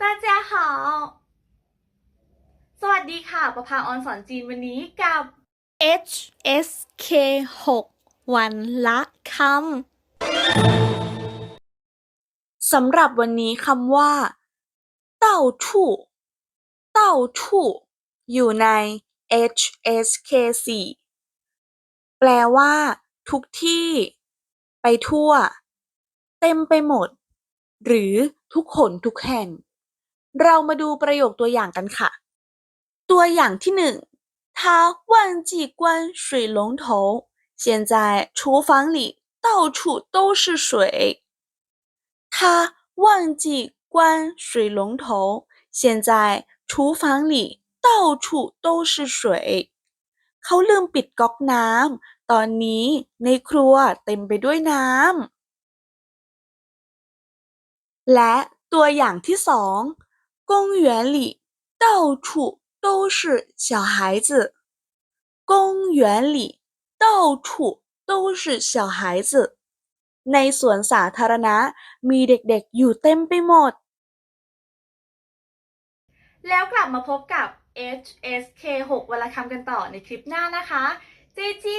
ตาเจ้าหาสวัสดีค่ะ ประภาออนสอนจีนวันนี้กับ H S K 6วันละคำสำหรับวันนี้คำว่าเต้าชู่เต้าชู่อยู่ใน H S K 4แปลว่า ทุกที่ ไปทั่ว เต็มไปหมด หรือทุกคนทุกแห่ง เรามาดูประโยคตัวอย่างกันค่ะ ตัวอย่างที่หนึ่ง他忘记关水龙头，现在厨房里到处都是水。他忘记关水龙头，现在厨房里到处都是水。เขาลืมปิดก๊อกน้ำ ตอนนี้ในครัวเต็มไปด้วยน้ำ และตัวอย่างที่สอง 公园里到处都是小孩子。公园里到处都是小孩子。ในสวนสาธารณะมีเด็กๆอยู่เต็มไปหมด แล้วกลับมาพบกับ HSK 6วันละคำกันต่อในคลิปหน้านะคะ เจเจียน